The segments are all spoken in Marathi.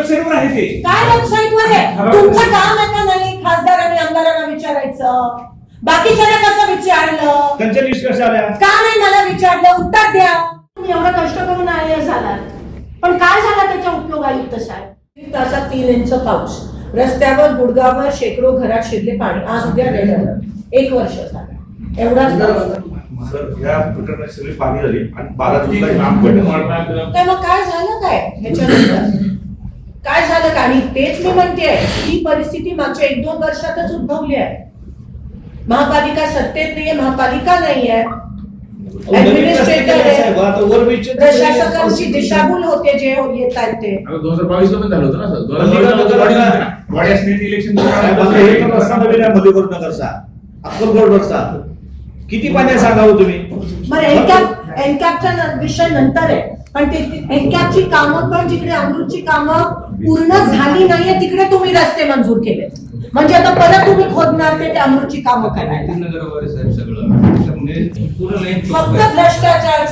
वेबसाईटवर आहे ते. काय वेबसाईटवर आहे? तुमचं काम आहे का नाही खासदार आणि आमदारांना विचारायचं? बाकीच्याला कसं विचारलं? त्यांच्या लिस्ट कशा आल्या? का नाही मला विचारलं? उत्तर द्या. तुम्ही एवढं कष्ट करून आय एस झाला. पण काय झाला त्याचा उपयोग आयुक्त साहेब? तासात तीन इंच पाऊस. रस्त्यावर गुडगावर शेकडो घरात शिरले पाणी. आज उद्या रेड अलर्ट एक वर्ष झालं. एवढाच प्रकरणात सगळी पाणी झाली आणि बारा काय झालं काय? ह्याच्यानंतर? काय झालं का आणि तेच मी म्हणते ही परिस्थिती मागच्या एक दोन वर्षातच उद्भवली आहे. महापालिका सत्तेत नाहीये महापालिका आहे. प्रशासकांची दिशाभूल होते जे येत आहेत ते. दोन हजार बावीस ला पण झालं होतं ना इलेक्शन हे नगरचा. अक्कलकोट किती पाणी आहे सांगावं तुम्ही? मग एनकॅप एनकॅपचा विषय नंतर आहे. पण ते एनकॅपची कामं पण जिकडे अमृतची कामं पूर्ण झाली नाहीये तिकडे तुम्ही रस्ते मंजूर केले म्हणजे आता परत तुम्ही खोदणार ते अमृतची कामं करायला. लाईन फक्त भ्रष्टाचार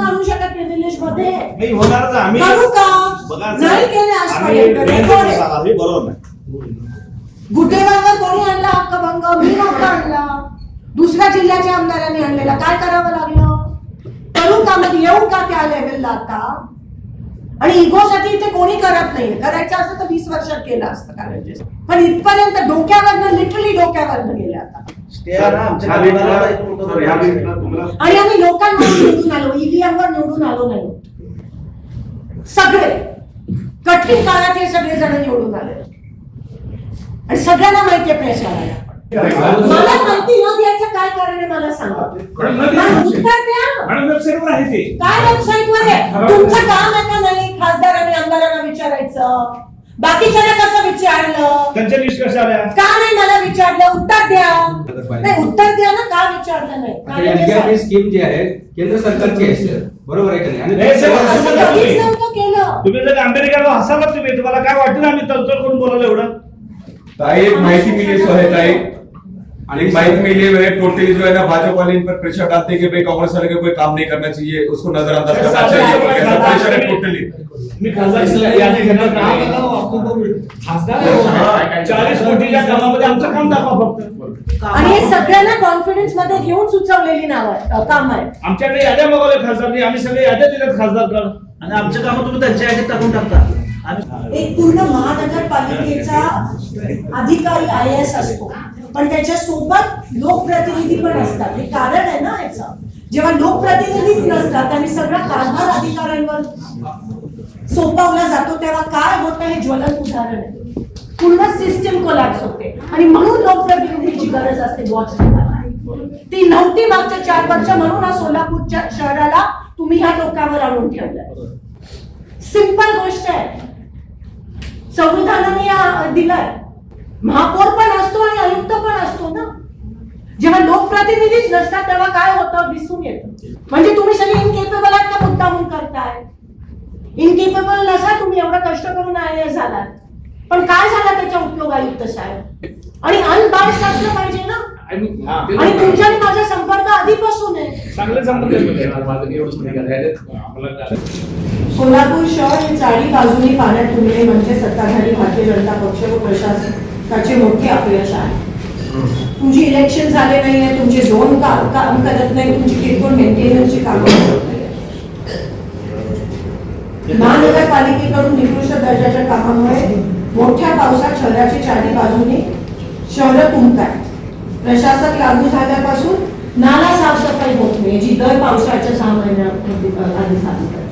आणू शकत मध्ये नाही होणारच आम्ही करू का? बघा नाही केले बरोबर गुटेगाववर कोणी आणला हक्कभंग? मी नव्हता आणला. दुसऱ्या जिल्ह्याच्या आमदारांनी आणलेला. काय करावं लागलं? करू का मग येऊ का त्या लेवलला आता? आणि इगोसाठी इथे कोणी करत नाही करायचं असतं तर वीस वर्षात केलं असतं कॉलेजेस पण इथपर्यंत डोक्यावरनं लिटरली डोक्यावरनं गेले आता. आणि आम्ही लोकांवर निवडून आलो. ईव्हीएम वर निवडून आलो नाही. सगळे. कठीण काळात हे सगळे जण निवडून आले. आणि सगळ्यांना माहितीये प्रशाला मला माहिती न द्यायचं काय कारण आहे मला सांगा. न द्या. मला उत्तर द्या. मॅडम वेबसाईटवर आहे ते. काय आहे? तुमचं काम आहे का नाही खासदार आणि आमदारांना विचारायचं. बाकीच्याला कसं विचारलं? त्यांच्या आल्या? का नाही मला विचारलं? उत्तर द्या. नाही उत्तर द्या ना का विचारलं नाही? कारण हे. स्कीम जी आहे केंद्र सरकारची आहे सर बरोबर आहे का नाही? नाही, सर, आणि असं कधीच नव्हतं केलं. तुम्ही जर अमेरिकेला हसाला तुम्ही तुम्हाला काय वाटतं ना आम्ही तळतळ करून बोलावलं एवढं? ताई एक माहिती मिली सो एक माहिती मिली है टोटली जो है ना भाजपा वाले इन पर प्रेशर डालते कि भाई कांग्रेस वाले को कोई काम नहीं करना चाहिए उसको नजरअंदाज करना चाहिए। प्रेशर है। टोटली मी खासदार यादी घेणार नाही. चाळीस कोटीच्या कामामध्ये आमचं काम दाखवा फक्त? आणि हे सगळ्यांना कॉन्फिडन्समध्ये घेऊन सुचवलेली नाव आहे काम आहे. आमच्याकडे याद्या मागवल्या खासदारनी आम्ही सगळे याद्या दिल्यात खासदारकडे आणि आमचं काम तुम्ही त्यांच्या यादीत टाकून टाकता. आम्ही एक पूर्ण महानगरपालिकेचा अधिकारी आय एस असतो. पण त्याच्या सोबत लोकप्रतिनिधी पण असतात. हे कारण आहे ना याचं. जेव्हा लोकप्रतिनिधीच नसतात आणि सगळा कारभार अधिकाऱ्यांवर सोपवला जातो तेव्हा काय होतं हे ज्वलंत उदाहरण आहे. पूर्ण सिस्टीम कोलॅप्स होते. आणि म्हणून लोकप्रतिनिधीची गरज असते वॉच ती नव्हती मागच्या चार वर्ष म्हणून हा सोलापूरच्या शहराला तुम्ही ह्या लोकांवर आणून ठेवलं सिंपल गोष्ट आहे. संविधानाने या दिलाय. महापौर पण असतो आणि आयुक्त पण असतो ना. जेव्हा लोकप्रतिनिधीच नसतात तेव्हा काय होतं? दिसून येतं. म्हणजे तुम्ही सगळे इनकेपेबल आहात का मुद्दामून करताय? इनकेपेबल नसा तुम्ही एवढं कष्ट करून आय झालात. पण काय झाला त्याचा उपयोग आयुक्त साहेब? आणि अनबायस्ड असलं पाहिजे ना. आणि तुमच्या आणि माझा संपर्क आधीपासून आहे. चांगले आहे. आम्हाला सोलापूर शहर हे चारी बाजूनी पाण्यात तुंबले म्हणजे सत्ताधारी भारतीय जनता पक्ष व प्रशासनाचे मोठे अपयश आहे तुमची इलेक्शन झाले नाहीये तुमचे झोन का, काम करत नाही तुमची किरकोळ मेंटेनन्सची कामं होत नाहीये. महानगरपालिकेकडून निकृष्ट दर्जाच्या कामामुळे मोठ्या पावसात शहराची चारी बाजूने शहर तुंबतात प्रशासक लागू झाल्यापासून नाला साफसफाई होत नाही जी दर पावसाच्या सहा महिन्यामध्ये आधी झाली